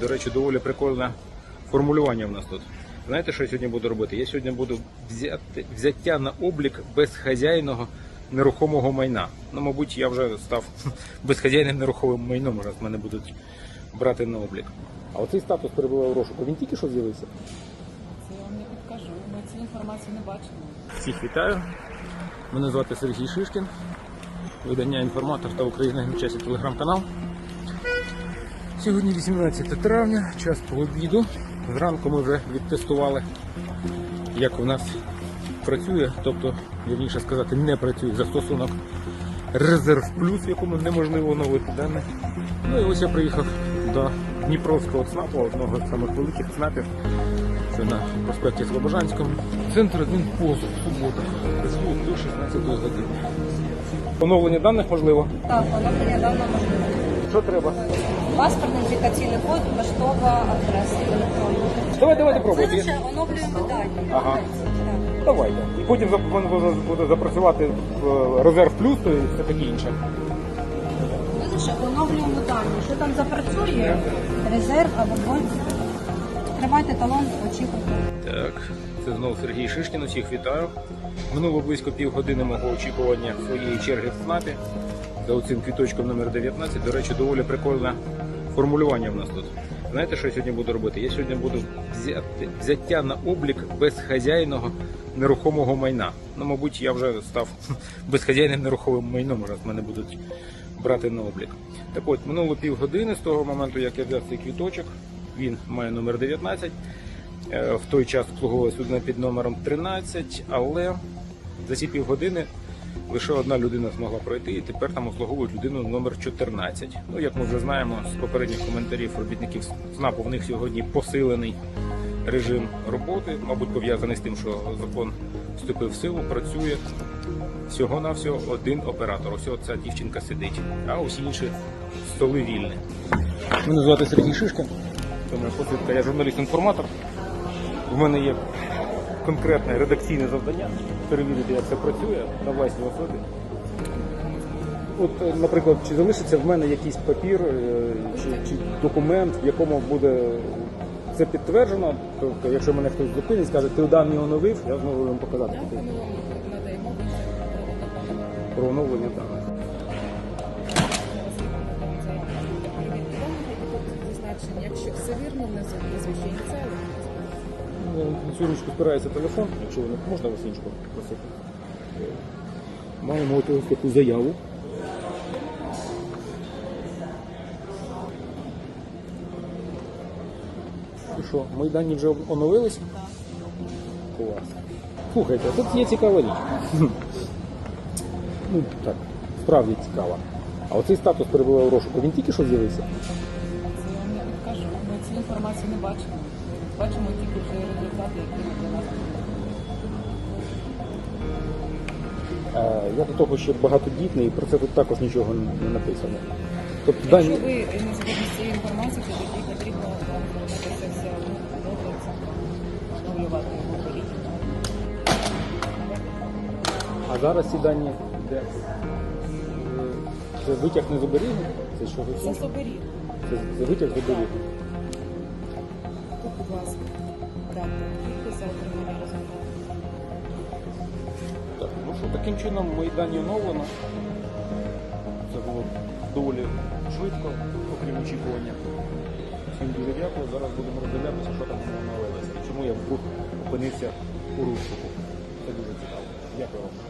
До речі, доволі прикольне формулювання в нас тут. Знаєте, що я сьогодні буду робити? Я сьогодні буду взяти, взяття на облік безхазяйного нерухомого майна. Ну, мабуть, я вже став безхазяйним нерухомим майном, раз мене будуть брати на облік. А оцей статус перебуває в розшуку. Він тільки що з'явився. Це я вам не підкажу. Ми цю інформацію не бачимо. Всіх вітаю. Мене звати Сергій Шишкін. Видання інформатор та Україна на часі телеграм-канал. Сьогодні 18 травня, час по обіду. Зранку ми вже відтестували, як у нас працює, тобто, вірніше сказати, не працює застосунок Резерв Плюс, в якому неможливо оновити дані. Ну і ось я приїхав до Дніпровського ЦНАПу, одного з самих великих ЦНАПів. Це на проспекті Слобожанському. Центр адмінпослуг, субота. Працює до 16 години. Оновлення даних можливо. Так, оновлення даного можливо. Що треба? Паспортний ідентифікаційний код, поштова адреса електронна. Давай, давайте Це лише оновлюємо дані. Ага. Так. Давайте. І потім зап- буде- запрацювати в е, резерв плюс і все таке інше. Ми лише оновлюємо дані. Що там запрацює? Резерв або бонус. Тримайте талон, очікуйте. Так, це знову Сергій Шишкін. Усіх вітаю. Минуло близько півгодини мого очікування своєї черги в ЦНАПі за оцим квіточком номер 19. До речі, доволі прикольне формулювання в нас тут. Знаєте, що я сьогодні буду робити? Я сьогодні буду взяти, взяття на облік безхазяйного нерухомого майна. Ну, мабуть, я вже став безхазяйним нерухомим майном, раз мене будуть брати на облік. Так от, минуло півгодини з того моменту, як я взяв цей квіточок. Він має номер 19. Е, В той час обслуговувалась людина під номером 13, але за ці півгодини лише одна людина змогла пройти, і тепер там обслуговують людину номер 14. Ну, як ми вже знаємо з попередніх коментарів робітників СНАПу, в них сьогодні посилений режим роботи, мабуть, пов'язаний з тим, що закон вступив в силу, працює всього-навсього один оператор. Ось ця дівчинка сидить, а усі інші столи вільні. Мене звати Сергій посвідка, я журналіст-інформатор. У мене є конкретне редакційне завдання перевірити, як це працює на власній особі. От, е, наприклад, чи залишиться в мене якийсь папір е, чи, чи документ, в якому буде це підтверджено. Тобто, якщо мене хтось зупинить, скаже, ти дані оновив, я знову вам показати Так, про оновлення даних. Якщо все вірно, внизу прізвище ініціали. На цю ручку спирається телефон, якщо ви не можна вас просити. Маємо ось таку заяву. І що, мої дані вже оновились? Клас. Слухайте, тут є цікава річ. ну так, справді цікава. А оцей статус перебуває в розшуку, він тільки що з'явився? Підкажу. Ми цю інформацію не бачимо. Бачимо тільки вже результати, які для нас Я до того, що багатодітний, і про це тут також нічого не написано. Тобто дані. Якщо ви не згодні з цією інформацією, то тоді потрібно зробити все добре, встановлювати його політику. А зараз ці дані де? Е, Це витяг не з оберігу? Це що Це це? соберіг. Це, це витяг з. Тут, будь ласка, дата, підписи, отримання результату. Так, ну що, таким чином мої дані оновлено. Це було доволі швидко, окрім очікування. Всім дуже дякую. Зараз будемо роздивлятися, що там оновилося. І чому я вдруг опинився у розшуку. Це дуже цікаво. Дякую вам.